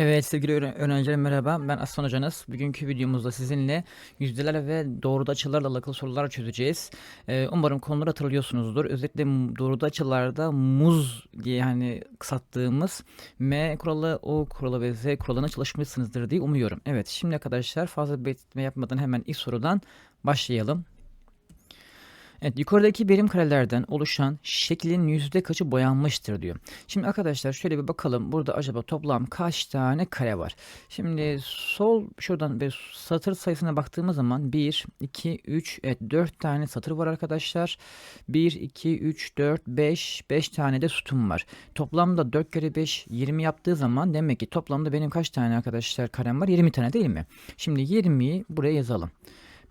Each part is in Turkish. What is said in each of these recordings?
Evet sevgili öğren- öğrencilerim merhaba ben Aslan Hocanız. Bugünkü videomuzda sizinle yüzdeler ve doğruda açılarla alakalı sorular çözeceğiz. Ee, umarım konuları hatırlıyorsunuzdur. Özellikle doğruda açılarda muz diye hani kısalttığımız M kuralı, O kuralı ve Z kuralına çalışmışsınızdır diye umuyorum. Evet şimdi arkadaşlar fazla bekletme yapmadan hemen ilk sorudan başlayalım. Evet, yukarıdaki birim karelerden oluşan şeklin yüzde kaçı boyanmıştır diyor. Şimdi arkadaşlar şöyle bir bakalım. Burada acaba toplam kaç tane kare var? Şimdi sol şuradan ve satır sayısına baktığımız zaman 1, 2, 3, evet 4 tane satır var arkadaşlar. 1, 2, 3, 4, 5, 5 tane de sütun var. Toplamda 4 kere 5, 20 yaptığı zaman demek ki toplamda benim kaç tane arkadaşlar karem var? 20 tane değil mi? Şimdi 20'yi buraya yazalım.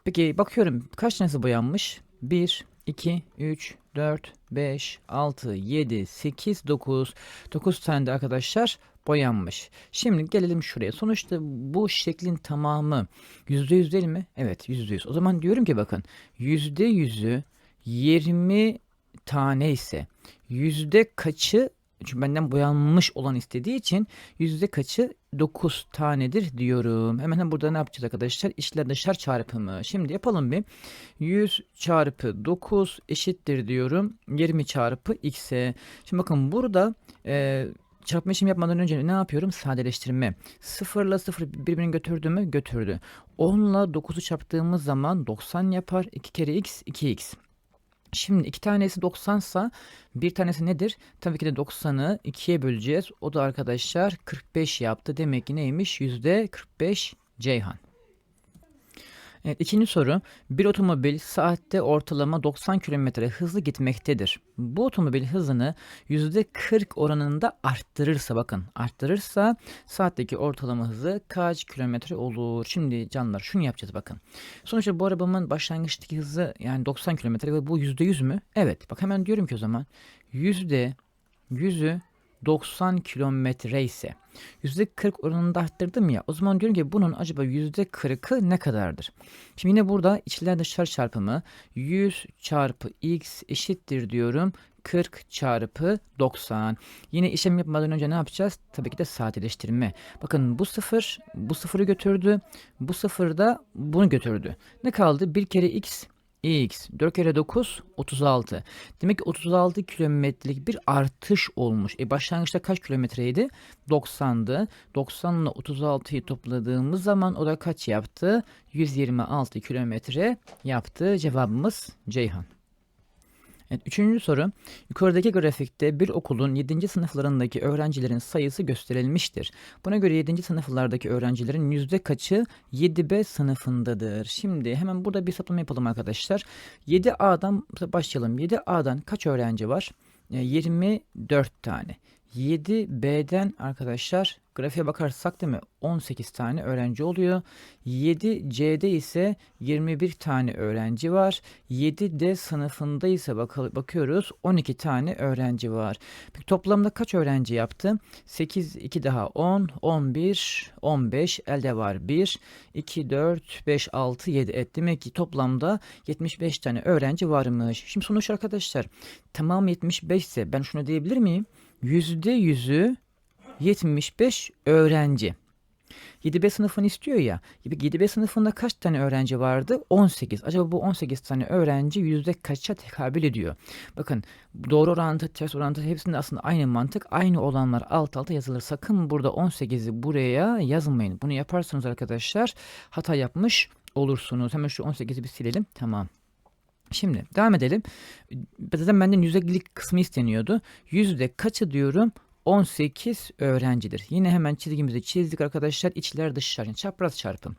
Peki bakıyorum kaç tanesi boyanmış? 1, 2, 3, 4, 5, 6, 7, 8, 9. 9 tane de arkadaşlar boyanmış. Şimdi gelelim şuraya. Sonuçta bu şeklin tamamı %100 değil mi? Evet %100. O zaman diyorum ki bakın %100'ü 20 tane ise yüzde kaçı çünkü benden boyanmış olan istediği için yüzde kaçı 9 tanedir diyorum. Hemen burada ne yapacağız arkadaşlar? İçler dışlar çarpımı. Şimdi yapalım bir. 100 çarpı 9 eşittir diyorum. 20 çarpı x'e. Şimdi bakın burada e, çarpma işlemi yapmadan önce ne yapıyorum? Sadeleştirme. 0 ile 0 birbirini götürdü mü? Götürdü. 10 ile 9'u çarptığımız zaman 90 yapar. 2 kere x 2x. Şimdi iki tanesi 90 sa bir tanesi nedir? Tabii ki de 90'ı 2'ye böleceğiz. O da arkadaşlar 45 yaptı. Demek ki neymiş? %45 Ceyhan. Evet, ikinci soru. Bir otomobil saatte ortalama 90 km hızlı gitmektedir. Bu otomobil hızını %40 oranında arttırırsa bakın arttırırsa saatteki ortalama hızı kaç kilometre olur? Şimdi canlar şunu yapacağız bakın. Sonuçta bu arabamın başlangıçtaki hızı yani 90 kilometre ve bu %100 mü? Evet. Bak hemen diyorum ki o zaman %100'ü 90 kilometre ise %40 oranında arttırdım ya o zaman diyorum ki bunun acaba %40'ı ne kadardır? Şimdi yine burada içler dışlar çarpımı 100 çarpı x eşittir diyorum 40 çarpı 90. Yine işlem yapmadan önce ne yapacağız? Tabii ki de sadeleştirme. Bakın bu sıfır bu sıfırı götürdü. Bu sıfır da bunu götürdü. Ne kaldı? Bir kere x x 4 kere 9 36. Demek ki 36 kilometrelik bir artış olmuş. E başlangıçta kaç kilometreydi? 90'dı. 90 ile 36'yı topladığımız zaman o da kaç yaptı? 126 kilometre yaptı. Cevabımız Ceyhan. Evet, üçüncü soru. Yukarıdaki grafikte bir okulun 7. sınıflarındaki öğrencilerin sayısı gösterilmiştir. Buna göre 7. sınıflardaki öğrencilerin yüzde kaçı 7B sınıfındadır? Şimdi hemen burada bir hesaplama yapalım arkadaşlar. 7A'dan başlayalım. 7A'dan kaç öğrenci var? E, 24 tane. 7B'den arkadaşlar grafiğe bakarsak değil mi 18 tane öğrenci oluyor. 7C'de ise 21 tane öğrenci var. 7D sınıfında ise bak- bakıyoruz 12 tane öğrenci var. Peki toplamda kaç öğrenci yaptı? 8, 2 daha 10, 11, 15 elde var 1, 2, 4, 5, 6, 7 et. Demek ki toplamda 75 tane öğrenci varmış. Şimdi sonuç arkadaşlar tamam 75 ise ben şunu diyebilir miyim? %100'ü 75 öğrenci. 7B sınıfını istiyor ya. 7B sınıfında kaç tane öğrenci vardı? 18. Acaba bu 18 tane öğrenci yüzde kaça tekabül ediyor? Bakın doğru orantı, ters orantı hepsinde aslında aynı mantık. Aynı olanlar alt alta yazılır. Sakın burada 18'i buraya yazmayın. Bunu yaparsanız arkadaşlar hata yapmış olursunuz. Hemen şu 18'i bir silelim. Tamam. Şimdi devam edelim. Zaten benden yüzdelik kısmı isteniyordu. Yüzde kaçı diyorum? 18 öğrencidir. Yine hemen çizgimizi çizdik arkadaşlar. İçler dışlar yani çapraz çarpım.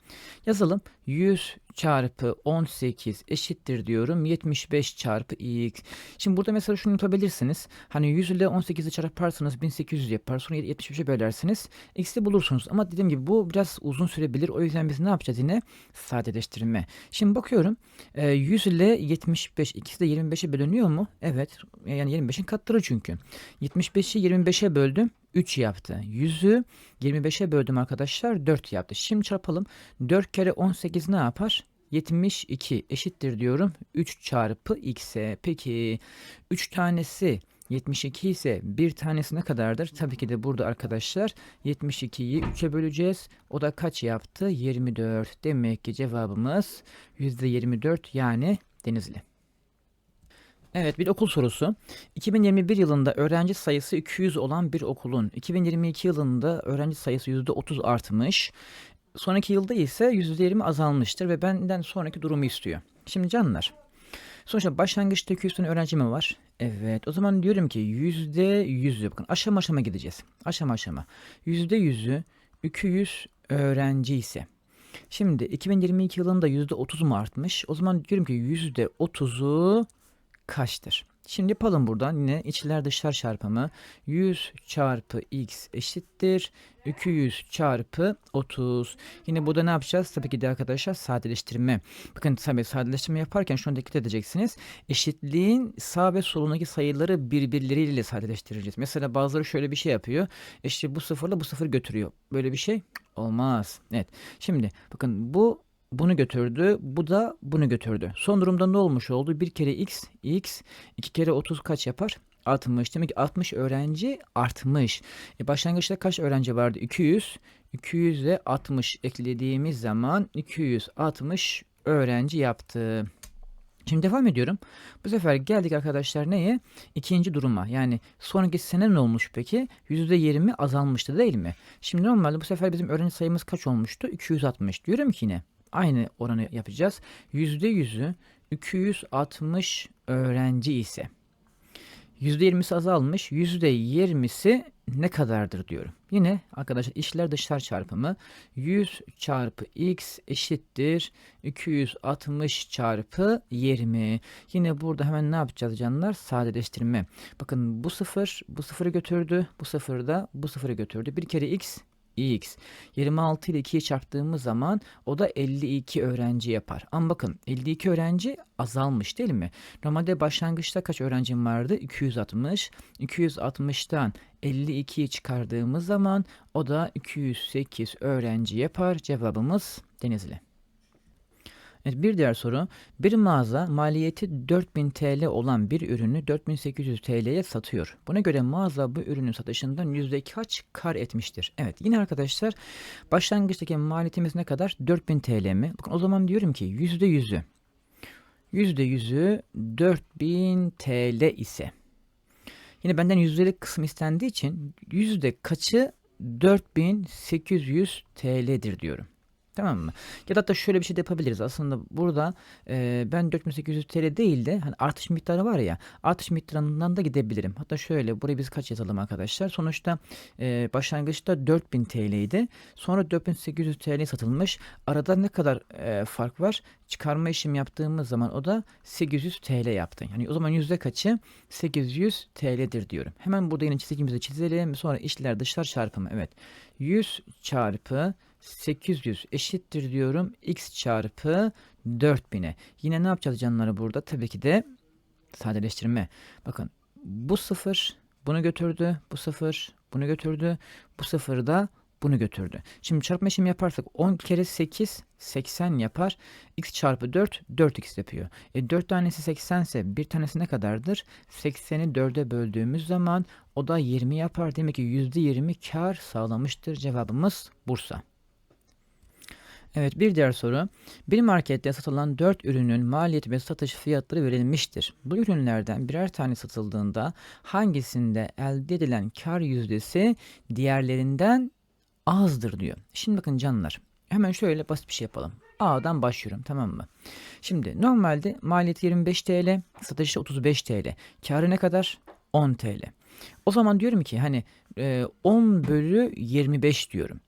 Yazalım. 100 çarpı 18 eşittir diyorum. 75 çarpı x. Şimdi burada mesela şunu unutabilirsiniz. Hani 100 ile 18'i çarparsanız 1800 yapar. Sonra 75'e bölersiniz. X'i bulursunuz. Ama dediğim gibi bu biraz uzun sürebilir. O yüzden biz ne yapacağız yine? Sadeleştirme. Şimdi bakıyorum. E, 100 ile 75 ikisi de 25'e bölünüyor mu? Evet. Yani 25'in katları çünkü. 75'i 25'e böldüm. 3 yaptı. 100'ü 25'e böldüm arkadaşlar 4 yaptı. Şimdi çarpalım. 4 kere 18 ne yapar? 72 eşittir diyorum. 3 çarpı x'e. Peki 3 tanesi 72 ise bir tanesi ne kadardır? Tabii ki de burada arkadaşlar 72'yi 3'e böleceğiz. O da kaç yaptı? 24. Demek ki cevabımız %24 yani Denizli. Evet bir okul sorusu. 2021 yılında öğrenci sayısı 200 olan bir okulun 2022 yılında öğrenci sayısı %30 artmış. Sonraki yılda ise %20 azalmıştır ve benden sonraki durumu istiyor. Şimdi canlar. Sonuçta başlangıçta 200 tane öğrenci mi var? Evet. O zaman diyorum ki %100'ü bakın aşama aşama gideceğiz. Aşama aşama. %100'ü 200 öğrenci ise. Şimdi 2022 yılında %30 mu artmış? O zaman diyorum ki %30'u kaçtır? Şimdi yapalım buradan yine içler dışlar çarpımı 100 çarpı x eşittir 200 çarpı 30. Yine burada ne yapacağız? Tabii ki de arkadaşlar sadeleştirme. Bakın tabii sadeleştirme yaparken şuna dikkat edeceksiniz. Eşitliğin sağ ve solundaki sayıları birbirleriyle sadeleştireceğiz. Mesela bazıları şöyle bir şey yapıyor. İşte bu sıfırla bu sıfır götürüyor. Böyle bir şey olmaz. Evet. Şimdi bakın bu bunu götürdü. Bu da bunu götürdü. Son durumda ne olmuş oldu? Bir kere x, x, iki kere 30 kaç yapar? 60. Demek ki 60 öğrenci artmış. E başlangıçta kaç öğrenci vardı? 200. 200 ile 60 eklediğimiz zaman 260 öğrenci yaptı. Şimdi devam ediyorum. Bu sefer geldik arkadaşlar neye? İkinci duruma. Yani sonraki sene ne olmuş peki? %20 azalmıştı değil mi? Şimdi normalde bu sefer bizim öğrenci sayımız kaç olmuştu? 260. Diyorum ki yine aynı oranı yapacağız. %100'ü 260 öğrenci ise %20'si azalmış. %20'si ne kadardır diyorum. Yine arkadaşlar işler dışlar çarpımı 100 çarpı x eşittir 260 çarpı 20. Yine burada hemen ne yapacağız canlar? Sadeleştirme. Bakın bu sıfır bu sıfırı götürdü. Bu sıfır da bu sıfırı götürdü. Bir kere x x. 26 ile 2'yi çarptığımız zaman o da 52 öğrenci yapar. Ama bakın 52 öğrenci azalmış değil mi? Normalde başlangıçta kaç öğrencim vardı? 260. 260'tan 52'yi çıkardığımız zaman o da 208 öğrenci yapar. Cevabımız Denizli. Evet, bir diğer soru. Bir mağaza maliyeti 4000 TL olan bir ürünü 4800 TL'ye satıyor. Buna göre mağaza bu ürünün satışından yüzde kaç kar etmiştir? Evet yine arkadaşlar başlangıçtaki maliyetimiz ne kadar? 4000 TL mi? Bakın o zaman diyorum ki yüzde yüzü. Yüzde yüzü 4000 TL ise. Yine benden yüzdelik kısım istendiği için yüzde kaçı 4800 TL'dir diyorum. Tamam mı? Ya da hatta şöyle bir şey de yapabiliriz. Aslında burada e, ben 4800 TL değil de hani artış miktarı var ya artış miktarından da gidebilirim. Hatta şöyle buraya biz kaç yazalım arkadaşlar. Sonuçta e, başlangıçta 4000 TL idi. Sonra 4800 TL satılmış. Arada ne kadar e, fark var? Çıkarma işlemi yaptığımız zaman o da 800 TL yaptı. Yani o zaman yüzde kaçı? 800 TL'dir diyorum. Hemen burada yine çizgimizi çizelim. Sonra işler dışlar çarpımı. Evet. 100 çarpı 800 eşittir diyorum x çarpı 4000'e. Yine ne yapacağız canları burada? Tabii ki de sadeleştirme. Bakın bu sıfır bunu götürdü. Bu sıfır bunu götürdü. Bu sıfır da bunu götürdü. Şimdi çarpma işlemi yaparsak 10 kere 8 80 yapar. x çarpı 4 4x yapıyor. E 4 tanesi 80 ise bir tanesi ne kadardır? 80'i 4'e böldüğümüz zaman o da 20 yapar. Demek ki %20 kar sağlamıştır. Cevabımız Bursa. Evet bir diğer soru. Bir markette satılan 4 ürünün maliyeti ve satış fiyatları verilmiştir. Bu ürünlerden birer tane satıldığında hangisinde elde edilen kar yüzdesi diğerlerinden azdır diyor. Şimdi bakın canlar hemen şöyle basit bir şey yapalım. A'dan başlıyorum tamam mı? Şimdi normalde maliyeti 25 TL, satışı 35 TL. Karı ne kadar? 10 TL. O zaman diyorum ki hani 10 bölü 25 diyorum.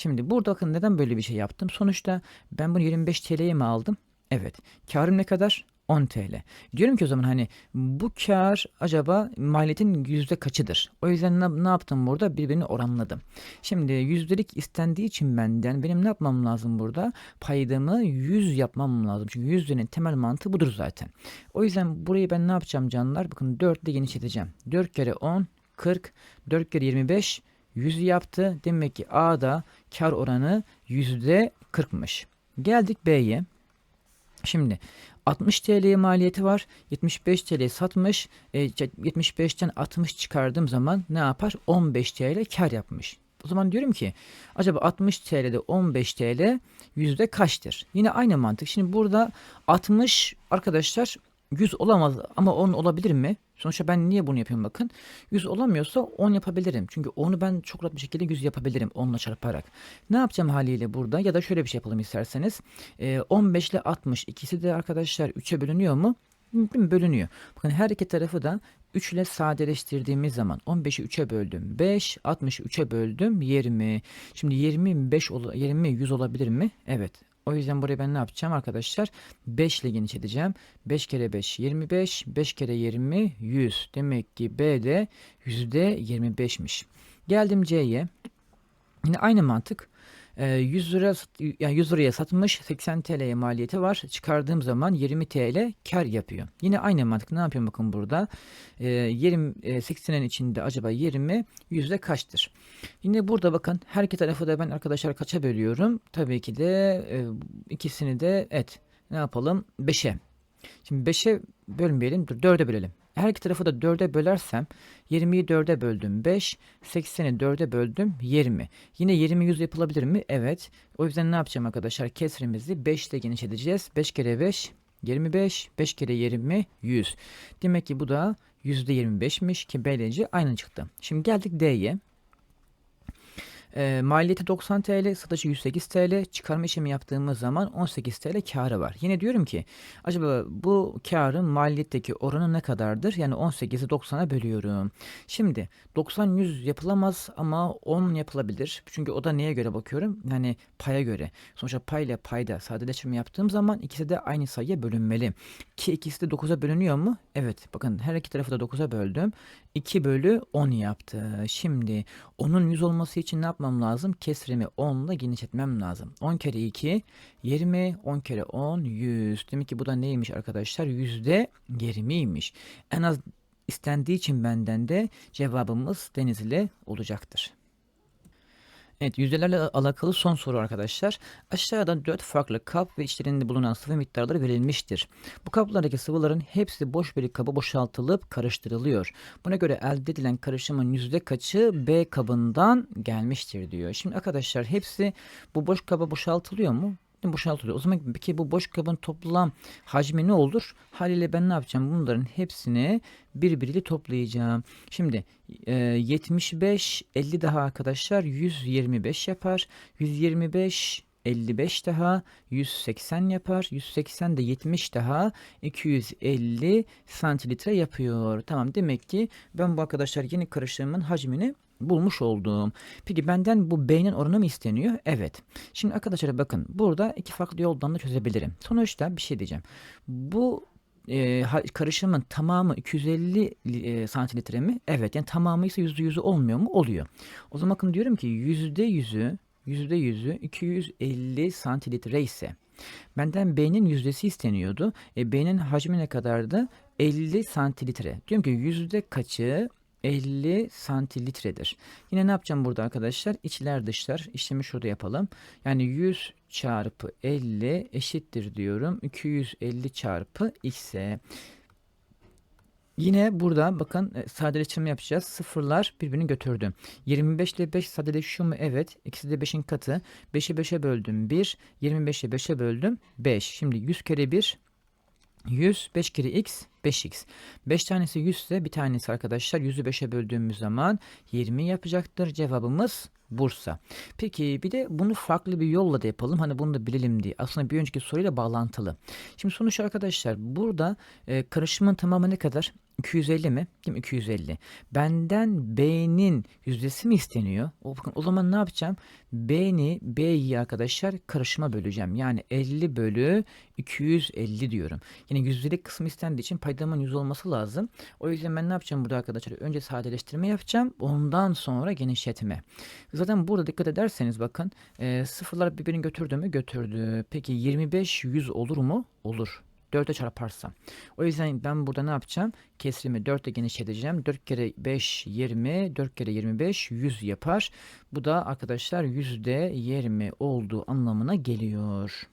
Şimdi burada bakın neden böyle bir şey yaptım? Sonuçta ben bunu 25 TL'ye mi aldım? Evet. Karım ne kadar? 10 TL. Diyorum ki o zaman hani bu kar acaba maliyetin yüzde kaçıdır? O yüzden ne, ne yaptım burada? Birbirini oranladım. Şimdi yüzdelik istendiği için benden benim ne yapmam lazım burada? Paydamı 100 yapmam lazım. Çünkü yüzdenin temel mantığı budur zaten. O yüzden burayı ben ne yapacağım canlar? Bakın 4 ile genişleteceğim. 4 kere 10 40, 4 kere 25 100 yaptı. Demek ki A'da kar oranı %40'mış. Geldik B'ye. Şimdi 60 TL maliyeti var. 75 TL satmış. E, 75'ten 60 çıkardığım zaman ne yapar? 15 TL kar yapmış. O zaman diyorum ki acaba 60 TL'de 15 TL yüzde kaçtır? Yine aynı mantık. Şimdi burada 60 arkadaşlar 100 olamaz ama 10 olabilir mi? Sonuçta ben niye bunu yapıyorum bakın. 100 olamıyorsa 10 yapabilirim. Çünkü 10'u ben çok rahat bir şekilde 100 yapabilirim 10 ile çarparak. Ne yapacağım haliyle burada ya da şöyle bir şey yapalım isterseniz. Ee, 15 ile 60 ikisi de arkadaşlar 3'e bölünüyor mu? Bölünüyor. Bakın her iki tarafı da 3 ile sadeleştirdiğimiz zaman 15'i 3'e böldüm 5, 60'ı 3'e böldüm 20. Şimdi 25 20 100 olabilir mi? Evet. O yüzden buraya ben ne yapacağım arkadaşlar? 5 ile genişleteceğim. 5 kere 5 25. 5 kere 20 100. Demek ki B de %25'miş. Geldim C'ye. Yine aynı mantık. 100 lira yani 100 liraya satmış 80 TL'ye maliyeti var. Çıkardığım zaman 20 TL kar yapıyor. Yine aynı mantık ne yapıyorum bakın burada. 20 80'in içinde acaba 20 yüzde kaçtır? Yine burada bakın her iki tarafı da ben arkadaşlar kaça bölüyorum? Tabii ki de ikisini de et. Ne yapalım? 5'e. Şimdi 5'e bölmeyelim. Dur 4'e bölelim. Her iki tarafı da 4'e bölersem 20'yi 4'e böldüm 5, 80'i 4'e böldüm 20. Yine 20 100 yapılabilir mi? Evet. O yüzden ne yapacağım arkadaşlar? Kesrimizi 5 ile genişleteceğiz. 5 kere 5 25, 5 kere 20 100. Demek ki bu da %25'miş ki böylece aynı çıktı. Şimdi geldik D'ye. E, maliyeti 90 TL, satışı 108 TL. Çıkarma işlemi yaptığımız zaman 18 TL karı var. Yine diyorum ki acaba bu karın maliyetteki oranı ne kadardır? Yani 18'i 90'a bölüyorum. Şimdi 90 100 yapılamaz ama 10 yapılabilir. Çünkü o da neye göre bakıyorum? Yani paya göre. Sonuçta pay ile payda sadeleştirme yaptığım zaman ikisi de aynı sayıya bölünmeli. Ki ikisi de 9'a bölünüyor mu? Evet. Bakın her iki tarafı da 9'a böldüm. 2 bölü 10 yaptı. Şimdi onun 100 olması için ne yapmam lazım? Kesrimi 10 ile genişletmem lazım. 10 kere 2 20, 10 kere 10 100. Demek ki bu da neymiş arkadaşlar? Yüzde 20'ymiş. En az istendiği için benden de cevabımız Denizli olacaktır. Evet yüzdelerle alakalı son soru arkadaşlar. Aşağıda 4 farklı kap ve içlerinde bulunan sıvı miktarları verilmiştir. Bu kaplardaki sıvıların hepsi boş bir kaba boşaltılıp karıştırılıyor. Buna göre elde edilen karışımın yüzde kaçı B kabından gelmiştir diyor. Şimdi arkadaşlar hepsi bu boş kaba boşaltılıyor mu? Boşaltılıyor. O zaman peki bu boş kabın toplam hacmi ne olur? Haliyle ben ne yapacağım? Bunların hepsini birbiriyle toplayacağım. Şimdi e, 75 50 daha arkadaşlar 125 yapar. 125 55 daha 180 yapar. 180 de 70 daha 250 santiltre yapıyor. Tamam demek ki ben bu arkadaşlar yeni karışımın hacmini bulmuş olduğum. Peki benden bu B'nin oranı mı isteniyor? Evet. Şimdi arkadaşlar bakın burada iki farklı yoldan da çözebilirim. Sonuçta bir şey diyeceğim. Bu e, karışımın tamamı 250 e, santimetre mi? Evet. Yani tamamı ise %100'ü olmuyor mu? Oluyor. O zaman bakın diyorum ki %100'ü %100'ü 250 santimetre ise benden B'nin yüzdesi isteniyordu. E, B'nin hacmi ne kadardı? 50 santimetre. Diyorum ki yüzde kaçı 50 santilitredir. Yine ne yapacağım burada arkadaşlar? İçler dışlar işlemi şurada yapalım. Yani 100 çarpı 50 eşittir diyorum. 250 çarpı x'e. Yine burada bakın e, sadeleştirme yapacağız. Sıfırlar birbirini götürdü. 25 ile 5 sadeleşiyor mu? Evet. İkisi de 5'in katı. 5'i 5'e böldüm 1. 25'i 5'e böldüm 5. Şimdi 100 kere 1 100 5 kere x 5x. 5 tanesi 100 ise bir tanesi arkadaşlar 100'ü 5'e böldüğümüz zaman 20 yapacaktır. Cevabımız Bursa. Peki bir de bunu farklı bir yolla da yapalım. Hani bunu da bilelim diye. Aslında bir önceki soruyla bağlantılı. Şimdi sonuç arkadaşlar burada e, karışımın tamamı ne kadar? 250 mi? Değil mi? 250. Benden B'nin yüzdesi mi isteniyor? O, bakın, o zaman ne yapacağım? B'ni B'yi arkadaşlar karışıma böleceğim. Yani 50 bölü 250 diyorum. Yine yüzdelik kısmı istendiği için paydamın 100 olması lazım. O yüzden ben ne yapacağım burada arkadaşlar? Önce sadeleştirme yapacağım. Ondan sonra genişletme. Zaten burada dikkat ederseniz bakın e, sıfırlar birbirini götürdü mü? Götürdü. Peki 25 100 olur mu? Olur. 4'e çarparsam. O yüzden ben burada ne yapacağım? Kesrimi 4 ile genişleteceğim. 4 kere 5 20, 4 kere 25 100 yapar. Bu da arkadaşlar yüzde 20 olduğu anlamına geliyor.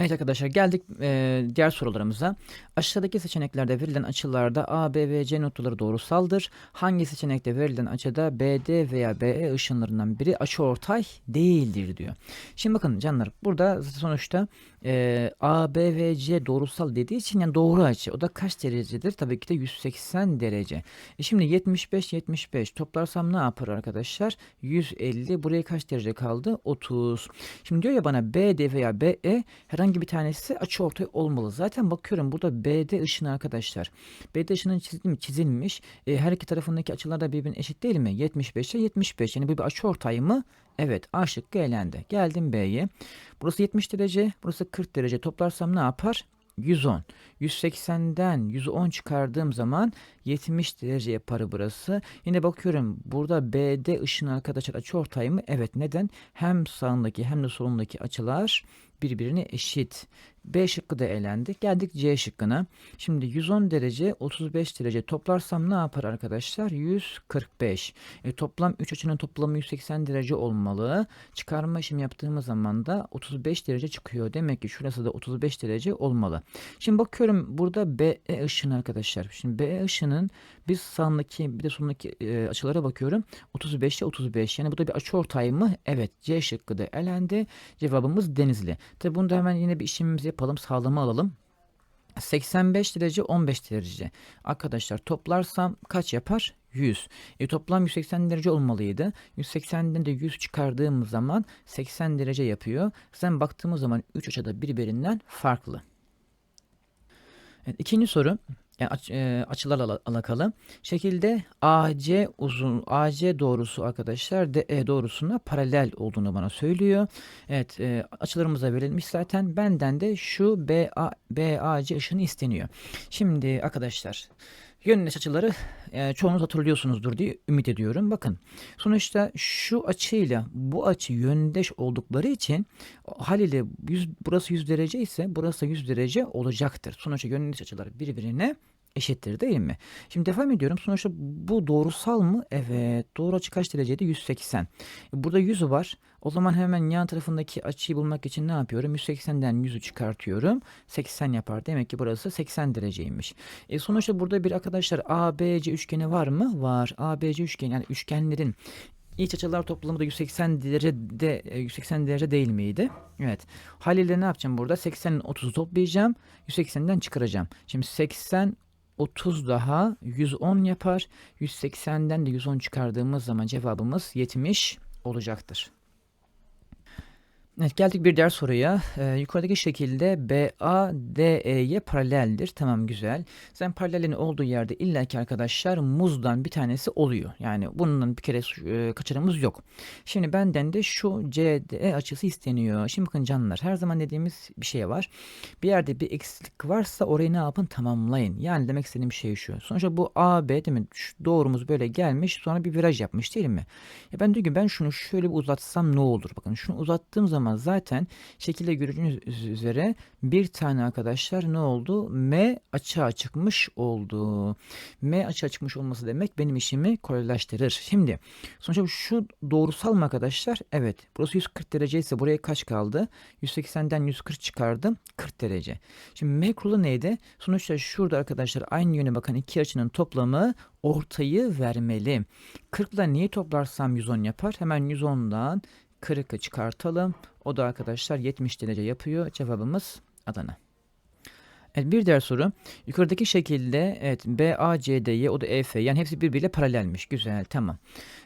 Evet arkadaşlar geldik e, diğer sorularımıza. Aşağıdaki seçeneklerde verilen açılarda A, B ve C noktaları doğrusaldır. Hangi seçenekte verilen açıda BD veya BE ışınlarından biri açıortay değildir diyor. Şimdi bakın canlar burada sonuçta e, A, B ve C doğrusal dediği için yani doğru açı. O da kaç derecedir? Tabii ki de 180 derece. E şimdi 75 75 toplarsam ne yapar arkadaşlar? 150 buraya kaç derece kaldı? 30. Şimdi diyor ya bana BD veya BE herhangi bir tanesi açıortay olmalı. Zaten bakıyorum burada BD ışını arkadaşlar. BD ışının çizildi mi? Çizilmiş. E, her iki tarafındaki açılar da birbirine eşit değil mi? 75'e 75. Yani bu bir açıortay mı? Evet A şıkkı elendi. Geldim B'ye. Burası 70 derece. Burası 40 derece. Toplarsam ne yapar? 110. 180'den 110 çıkardığım zaman 70 derece yapar burası. Yine bakıyorum burada BD ışını arkadaşlar açıortay mı? Evet neden? Hem sağındaki hem de solundaki açılar birbirine eşit. B şıkkı da elendi. Geldik C şıkkına. Şimdi 110 derece 35 derece toplarsam ne yapar arkadaşlar? 145. E, toplam 3 açının toplamı 180 derece olmalı. Çıkarma işlemi yaptığımız zaman da 35 derece çıkıyor. Demek ki şurası da 35 derece olmalı. Şimdi bakıyorum burada B ışını arkadaşlar. Şimdi B ışının bir sağındaki bir de solundaki e, açılara bakıyorum. 35 ile 35. Yani bu da bir açı ortay mı? Evet. C şıkkı da elendi. Cevabımız Denizli. Tabi bunda hemen yine bir işlemimizi yapalım. Sağlama alalım. 85 derece 15 derece. Arkadaşlar toplarsam kaç yapar? 100. E, toplam 180 derece olmalıydı. 180'den de 100 çıkardığımız zaman 80 derece yapıyor. Sen baktığımız zaman 3 açıda birbirinden farklı. Evet, ikinci soru yani aç, e, açılarla alakalı. Şekilde AC uzun AC doğrusu arkadaşlar DE doğrusuna paralel olduğunu bana söylüyor. Evet e, açılarımıza verilmiş zaten. Benden de şu BA, BAC ışını isteniyor. Şimdi arkadaşlar Yönleş açıları e, çoğunuz hatırlıyorsunuzdur diye ümit ediyorum. Bakın sonuçta şu açıyla bu açı yöndeş oldukları için haliyle 100, burası 100 derece ise burası 100 derece olacaktır. Sonuçta yönleş açılar birbirine eşittir değil mi? Şimdi devam ediyorum. Sonuçta bu doğrusal mı? Evet. Doğru açı kaç dereceydi? 180. Burada 100 var. O zaman hemen yan tarafındaki açıyı bulmak için ne yapıyorum? 180'den 100'ü çıkartıyorum. 80 yapar. Demek ki burası 80 dereceymiş. E sonuçta burada bir arkadaşlar ABC üçgeni var mı? Var. ABC üçgeni yani üçgenlerin İç açılar toplamı da 180 derecede 180 derece değil miydi? Evet. Haliyle ne yapacağım burada? 80'in 30'u toplayacağım. 180'den çıkaracağım. Şimdi 80 30 daha 110 yapar. 180'den de 110 çıkardığımız zaman cevabımız 70 olacaktır. Evet geldik bir diğer soruya. Ee, yukarıdaki şekilde BA DE'ye paraleldir. Tamam güzel. Sen paralelin olduğu yerde illaki arkadaşlar muzdan bir tanesi oluyor. Yani bunun bir kere e, kaçırımız yok. Şimdi benden de şu CDE açısı isteniyor. Şimdi bakın canlar her zaman dediğimiz bir şey var. Bir yerde bir eksiklik varsa orayı ne yapın tamamlayın. Yani demek istediğim şey şu. Sonuçta bu AB değil mi? Şu doğrumuz böyle gelmiş sonra bir viraj yapmış değil mi? Ya ben diyorum ki ben şunu şöyle bir uzatsam ne olur? Bakın şunu uzattığım zaman zaman zaten şekilde gördüğünüz üzere bir tane arkadaşlar ne oldu? M açığa çıkmış oldu. M açığa çıkmış olması demek benim işimi kolaylaştırır. Şimdi sonuçta şu doğrusal mı arkadaşlar? Evet. Burası 140 derece ise buraya kaç kaldı? 180'den 140 çıkardım. 40 derece. Şimdi M kuralı neydi? Sonuçta şurada arkadaşlar aynı yöne bakan iki açının toplamı ortayı vermeli. 40 ile neyi toplarsam 110 yapar? Hemen 110'dan 40'ı çıkartalım. O da arkadaşlar 70 derece yapıyor. Cevabımız Adana. Evet bir diğer soru. Yukarıdaki şekilde evet B, A, C, Y o da E, F yani hepsi birbiriyle paralelmiş. Güzel tamam.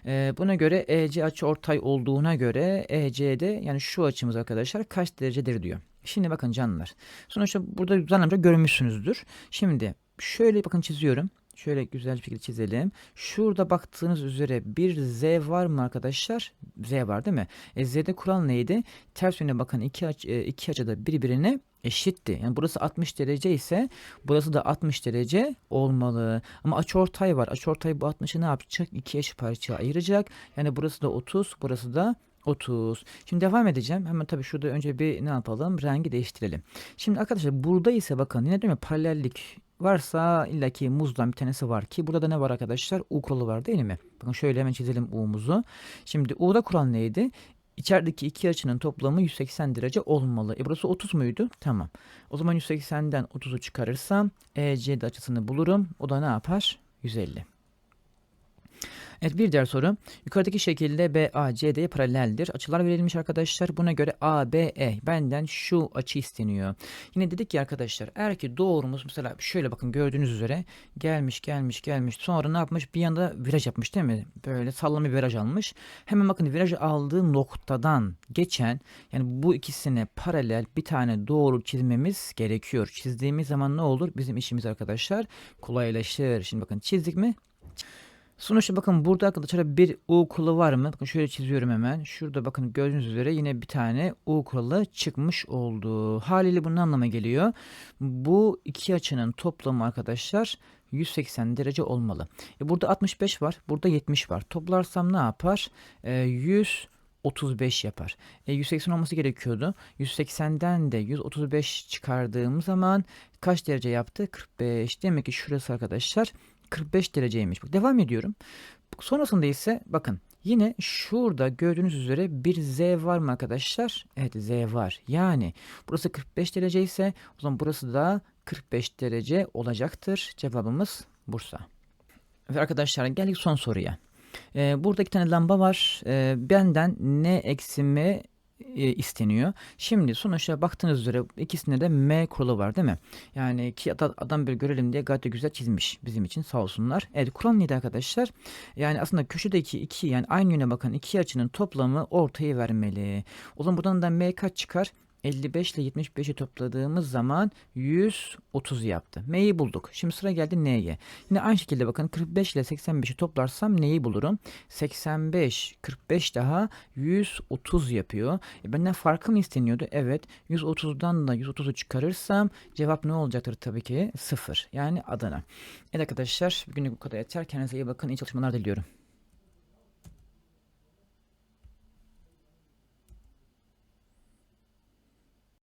Ee, buna göre EC açı ortay olduğuna göre EC'de yani şu açımız arkadaşlar kaç derecedir diyor. Şimdi bakın canlılar. Sonuçta burada zannımca görmüşsünüzdür. Şimdi şöyle bakın çiziyorum. Şöyle güzel bir şekilde çizelim. Şurada baktığınız üzere bir Z var mı arkadaşlar? Z var değil mi? E, Z'de kural neydi? Ters yöne bakan iki, aç, e, iki açıda birbirine eşitti. Yani burası 60 derece ise burası da 60 derece olmalı. Ama açıortay var. Açıortay bu 60'ı ne yapacak? İki eş parçaya ayıracak. Yani burası da 30, burası da 30. Şimdi devam edeceğim. Hemen tabii şurada önce bir ne yapalım? Rengi değiştirelim. Şimdi arkadaşlar burada ise bakın yine değil mi? Paralellik varsa illaki muzdan bir tanesi var ki burada da ne var arkadaşlar? U kuralı var değil mi? Bakın şöyle hemen çizelim U'muzu. Şimdi U'da kural neydi? İçerideki iki açının toplamı 180 derece olmalı. E burası 30 muydu? Tamam. O zaman 180'den 30'u çıkarırsam ECD açısını bulurum. O da ne yapar? 150. Evet bir diğer soru. Yukarıdaki şekilde BACD'ye paraleldir. Açılar verilmiş arkadaşlar. Buna göre ABE benden şu açı isteniyor. Yine dedik ki arkadaşlar eğer ki doğrumuz mesela şöyle bakın gördüğünüz üzere gelmiş gelmiş gelmiş sonra ne yapmış bir yanda viraj yapmış değil mi? Böyle sallama viraj almış. Hemen bakın viraj aldığı noktadan geçen yani bu ikisine paralel bir tane doğru çizmemiz gerekiyor. Çizdiğimiz zaman ne olur? Bizim işimiz arkadaşlar kolaylaşır. Şimdi bakın çizdik mi? Sonuçta bakın burada arkadaşlar bir U kuralı var mı? Bakın şöyle çiziyorum hemen. Şurada bakın gördüğünüz üzere yine bir tane U kuralı çıkmış oldu. Haliyle bunun anlama geliyor. Bu iki açının toplamı arkadaşlar 180 derece olmalı. E burada 65 var. Burada 70 var. Toplarsam ne yapar? E, 100 35 yapar. E, 180 olması gerekiyordu. 180'den de 135 çıkardığım zaman kaç derece yaptı? 45. Demek ki şurası arkadaşlar 45 dereceymiş. Bak, devam ediyorum. Sonrasında ise bakın yine şurada gördüğünüz üzere bir Z var mı arkadaşlar? Evet Z var. Yani burası 45 derece ise o zaman burası da 45 derece olacaktır. Cevabımız Bursa. Ve arkadaşlar geldik son soruya. Ee, burada iki tane lamba var. Ee, benden ne eksimi e, isteniyor. Şimdi sonuçta baktığınız üzere ikisinde de M kuralı var değil mi? Yani ki adam, böyle görelim diye gayet de güzel çizmiş bizim için sağ olsunlar. Evet kural neydi arkadaşlar? Yani aslında köşedeki iki yani aynı yöne bakan iki açının toplamı ortayı vermeli. O zaman buradan da M kaç çıkar? 55 ile 75'i topladığımız zaman 130 yaptı. M'yi bulduk. Şimdi sıra geldi N'ye. Yine aynı şekilde bakın 45 ile 85'i toplarsam neyi bulurum? 85, 45 daha 130 yapıyor. E benden farkı mı isteniyordu? Evet. 130'dan da 130'u çıkarırsam cevap ne olacaktır tabii ki? 0. Yani Adana. Evet arkadaşlar bugünlük bu kadar yeter. Kendinize iyi bakın. İyi çalışmalar diliyorum.